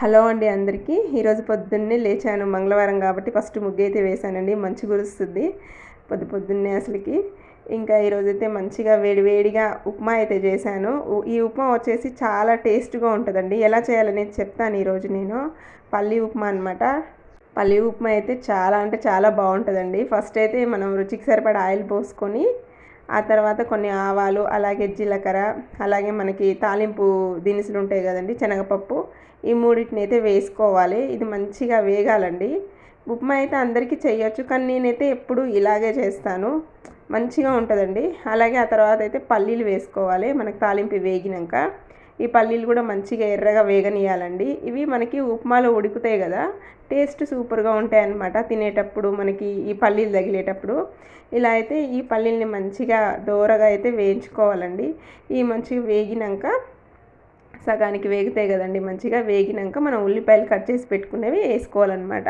Hello అండి అందరికీ. ఈరోజు పొద్దున్నే లేచాను మంగళవారం కాబట్టి ఫస్ట్ ముగ్గు అయితే వేశానండి. మంచి కురుస్తుంది పొద్దు పొద్దున్నే అసలుకి. ఇంకా ఈరోజైతే మంచిగా వేడివేడిగా ఉప్మా అయితే చేశాను. ఈ ఉప్మా వచ్చేసి చాలా టేస్ట్గా ఉంటుందండి. ఎలా చేయాలనేది చెప్తాను ఈరోజు నేను. పల్లి ఉప్మా అనమాట పల్లి ఉప్మా అయితే చాలా అంటే చాలా బాగుంటుందండి. ఫస్ట్ అయితే మనం రుచికి సరిపడా ఆయిల్ పోసుకొని ఆ తర్వాత కొన్ని ఆవాలు అలాగే జీలకర్ర అలాగే మనకి తాలింపు దినుసులు ఉంటాయి కదండి శనగపప్పు ఈ మూడింటిని అయితే వేసుకోవాలి. ఇది మంచిగా వేగాలండి. ఉప్మా అయితే అందరికీ చేయొచ్చు కానీ నేనైతే ఎప్పుడు ఇలాగే చేస్తాను. మంచిగా ఉంటుందండి. అలాగే ఆ తర్వాత అయితే పల్లీలు వేసుకోవాలి మనకు తాలింపు వేగినాక. ఈ పల్లీలు కూడా మంచిగా ఎర్రగా వేగనీయాలండి ఇవి మనకి ఉప్మాలో ఉడుకుతాయి కదా టేస్ట్ సూపర్గా ఉంటాయి అన్నమాట తినేటప్పుడు మనకి ఈ పల్లీలు తగిలేటప్పుడు. ఇలా అయితే ఈ పల్లీల్ని మంచిగా దోరగా అయితే వేయించుకోవాలండి. ఈ మంచిగా వేగినాక సగానికి వేగుతాయి కదండి మంచిగా వేగినాక మనం ఉల్లిపాయలు కట్ చేసి పెట్టుకునేవి వేసుకోవాలన్నమాట.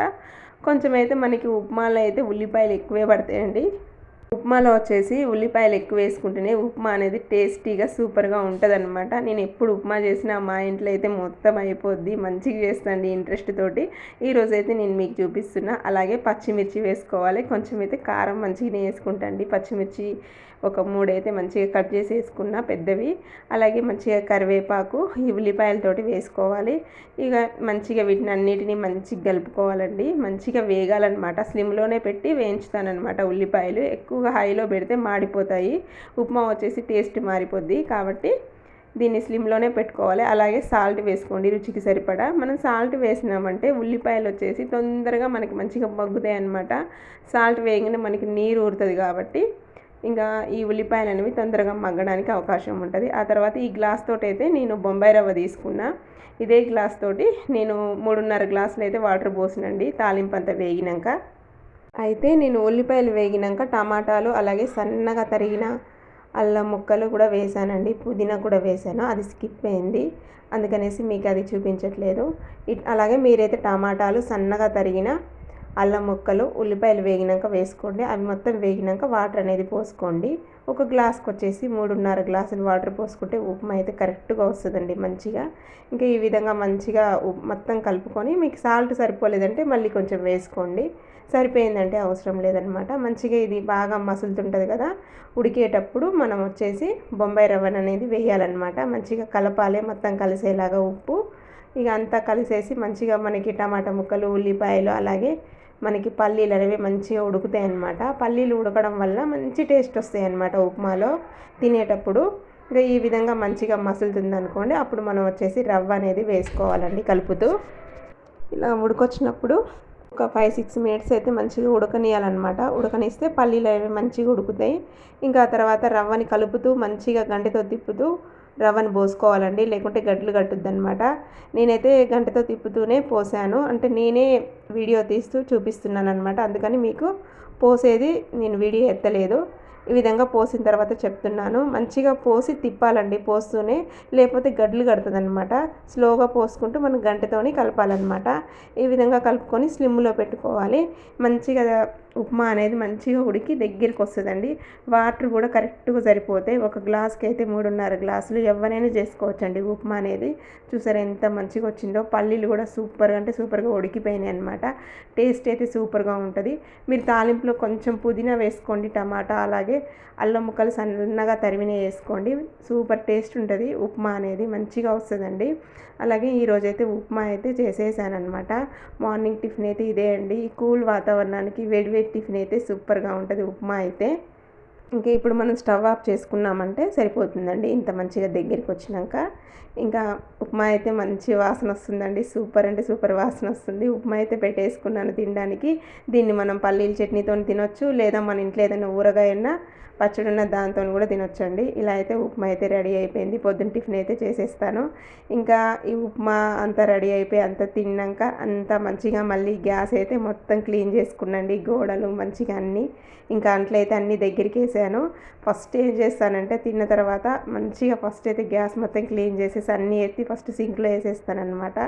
కొంచెం అయితే మనకి ఉప్మాలో అయితే ఉల్లిపాయలు ఎక్కువే పడతాయండి. ఉప్మాలో వచ్చేసి ఉల్లిపాయలు ఎక్కువ వేసుకుంటేనే ఉప్మా అనేది టేస్టీగా సూపర్గా ఉంటుంది అనమాట నేను ఎప్పుడు ఉప్మా చేసినా మా ఇంట్లో అయితే మొత్తం అయిపోద్ది మంచిగా చేస్తాండి ఇంట్రెస్ట్ తోటి. ఈరోజు అయితే నేను మీకు చూపిస్తున్నా. అలాగే పచ్చిమిర్చి వేసుకోవాలి. కొంచెం అయితే కారం మంచిగానే వేసుకుంటాండి. పచ్చిమిర్చి ఒక మూడైతే మంచిగా కట్ చేసి వేసుకున్న పెద్దవి. అలాగే మంచిగా కరివేపాకు ఈ ఉల్లిపాయలతోటి వేసుకోవాలి. ఇక మంచిగా వీటిని అన్నిటిని మంచిగా కలుపుకోవాలండి. మంచిగా వేగాలన్నమాట. స్లిమ్లోనే పెట్టి వేయించుతానమాట ఉల్లిపాయలు. ఎక్కువ ఎక్కువగా హైలో పెడితే మాడిపోతాయి. ఉప్మా వచ్చేసి టేస్ట్ మారిపోద్ది. కాబట్టి దీన్ని స్లిమ్లోనే పెట్టుకోవాలి. అలాగే సాల్ట్ వేసుకోండి రుచికి సరిపడా. మనం సాల్ట్ వేసినామంటే ఉల్లిపాయలు వచ్చేసి తొందరగా మనకి మంచిగా మగ్గుతాయి అనమాట సాల్ట్ వేయగానే మనకి నీరు ఊరుతుంది కాబట్టి ఇంకా ఈ ఉల్లిపాయలు అనేవి తొందరగా మగ్గడానికి అవకాశం ఉంటుంది. ఆ తర్వాత ఈ గ్లాస్ తోటి అయితే నేను బొంబాయి రవ్వ తీసుకున్నా. ఇదే గ్లాస్ తోటి నేను మూడున్నర గ్లాసులు అయితే వాటర్ పోసినండి. తాలింపు అంతా వేగినాక. అయితే నేను ఉల్లిపాయలు వేగినాక టమాటాలు అలాగే సన్నగా తరిగిన అల్లం ముక్కలు కూడా వేసానండి. పుదీనా కూడా వేసాను. అది స్కిప్ అయింది. అందుకనేసి మీకు అది చూపించట్లేదు. అలాగే మీరైతే టమాటాలు సన్నగా తరిగిన అల్లం ముక్కలు ఉల్లిపాయలు వేగినాక వేసుకోండి. అవి మొత్తం వేగినాక వాటర్ అనేది పోసుకోండి. ఒక గ్లాస్కి వచ్చేసి మూడున్నర గ్లాసులు వాటర్ పోసుకుంటే ఉప్మా అయితే కరెక్ట్గా వస్తుందండి మంచిగా. ఇంకా ఈ విధంగా మంచిగా మొత్తం కలుపుకొని మీకు సాల్ట్ సరిపోలేదంటే మళ్ళీ కొంచెం వేసుకోండి. సరిపోయిందంటే అవసరం లేదనమాట. మంచిగా ఇది బాగా మసులుతుంటుంది కదా ఉడికేటప్పుడు మనం వచ్చేసి బొంబాయి రవ్వను అనేది వేయాలన్నమాట. మంచిగా కలపాలి మొత్తం కలిసేలాగా ఉప్పు. ఇక అంతా కలిసేసి మంచిగా మనకి టమాటా ముక్కలు ఉల్లిపాయలు అలాగే మనకి పల్లీలు అనేవి మంచిగా ఉడుకుతాయి అన్నమాట. పల్లీలు ఉడకడం వల్ల మంచి టేస్ట్ వస్తాయి అన్నమాట ఉప్మాలో. తినేటప్పుడు ఇంకా ఈ విధంగా మంచిగా మసులుతుంది అనుకోండి అప్పుడు మనం వచ్చేసి రవ్వ అనేది వేసుకోవాలండి కలుపుతూ. ఇలా ఉడకొచ్చినప్పుడు ఒక ఫైవ్ సిక్స్ మినిట్స్ అయితే మంచిగా ఉడకనియాలన్నమాట. ఉడకనిస్తే పల్లీలు అవి మంచిగా ఉడుకుతాయి. ఇంకా తర్వాత రవ్వని కలుపుతూ మంచిగా గంటతో తిప్పుతూ రవ్వను పోసుకోవాలండి లేకుంటే గడ్డలు కట్టుద్ది అనమాట నేనైతే గంటతో తిప్పుతూనే పోసాను. అంటే నేనే వీడియో తీస్తూ చూపిస్తున్నాను అనమాట అందుకని మీకు పోసేది నేను వీడియో ఎత్తలేదు. ఈ విధంగా పోసిన తర్వాత చెప్తున్నాను. మంచిగా పోసి తిప్పాలండి పోస్తూనే. లేకపోతే గడ్లు కడుతుంది అనమాట స్లోగా పోసుకుంటూ మనం గంటతోని కలపాలన్నమాట. ఈ విధంగా కలుపుకొని స్లిమ్లో పెట్టుకోవాలి. మంచిగా ఉప్మా అనేది మంచిగా ఉడికి దగ్గరికి వస్తుందండి. వాటర్ కూడా కరెక్ట్గా సరిపోతాయి ఒక గ్లాస్కి అయితే మూడున్నర గ్లాసులు ఎవరైనా చేసుకోవచ్చండి ఉప్మా అనేది. చూసారా ఎంత మంచిగా వచ్చిందో. పల్లీలు కూడా సూపర్గా అంటే సూపర్గా ఉడికిపోయినాయి అనమాట టేస్ట్ అయితే సూపర్గా ఉంటుంది. మీరు తాలింపులో కొంచెం పుదీనా వేసుకోండి టమాటా అలాగే అల్లం ముక్కలు సన్నగా తరిమిన వేసుకోండి. సూపర్ టేస్ట్ ఉంటుంది. ఉప్మా అనేది మంచిగా వస్తుందండి. అలాగే ఈరోజైతే ఉప్మా అయితే చేసేసానమాట మార్నింగ్ టిఫిన్ అయితే ఇదే అండి. కూల్ వాతావరణానికి వేడి వేడి టిఫిన్ అయితే సూపర్గా ఉంటుంది. ఉప్మా అయితే ఇంకా ఇప్పుడు మనం స్టవ్ ఆఫ్ చేసుకున్నామంటే సరిపోతుందండి. ఇంత మంచిగా దగ్గరికి వచ్చినాక. ఇంకా ఉప్మా అయితే మంచి వాసన వస్తుందండి. సూపర్ అంటే సూపర్ వాసన వస్తుంది. ఉప్మా అయితే పెట్టేసుకున్నాను తినడానికి. దీన్ని మనం పల్లీల చట్నీతో తినొచ్చు లేదా మన ఇంట్లో ఏదైనా ఊరగాయన్నా పచ్చడి ఉన్న దాంతో కూడా తినొచ్చండి. ఇలా అయితే ఉప్మా అయితే రెడీ అయిపోయింది. పొద్దున్న టిఫిన్ అయితే చేసేస్తాను. ఇంకా ఈ ఉప్మా అంతా రెడీ అయిపోయి అంతా తిన్నాక అంతా మంచిగా మళ్ళీ గ్యాస్ అయితే మొత్తం క్లీన్ చేసుకున్నండి. గోడలు మంచిగా అన్నీ. ఇంకా అంట్లయితే అన్నీ దగ్గరికి వేసాను ఫస్ట్ ఏం చేస్తానంటే తిన్న తర్వాత మంచిగా ఫస్ట్ అయితే గ్యాస్ మొత్తం క్లీన్ చేసేసి అన్నీ ఎత్తి ఫస్ట్ సింక్లో వేసేస్తాను అనమాట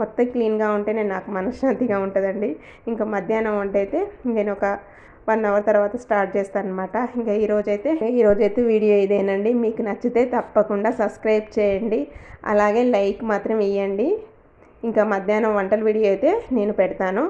మొత్తం క్లీన్గా ఉంటేనే నాకు మనశ్శాంతిగా ఉంటుందండి. ఇంకా మధ్యాహ్నం వంట అయితే నేను ఒక వన్ అవర్ తర్వాత స్టార్ట్ చేస్తాను అనమాట ఇంకా ఈరోజైతే ఈరోజైతే వీడియో ఇదేనండి. మీకు నచ్చితే తప్పకుండా సబ్స్క్రైబ్ చేయండి. అలాగే లైక్ మాత్రం ఇవ్వండి ఇంకా మధ్యాహ్నం వంటల వీడియో అయితే నేను పెడతాను.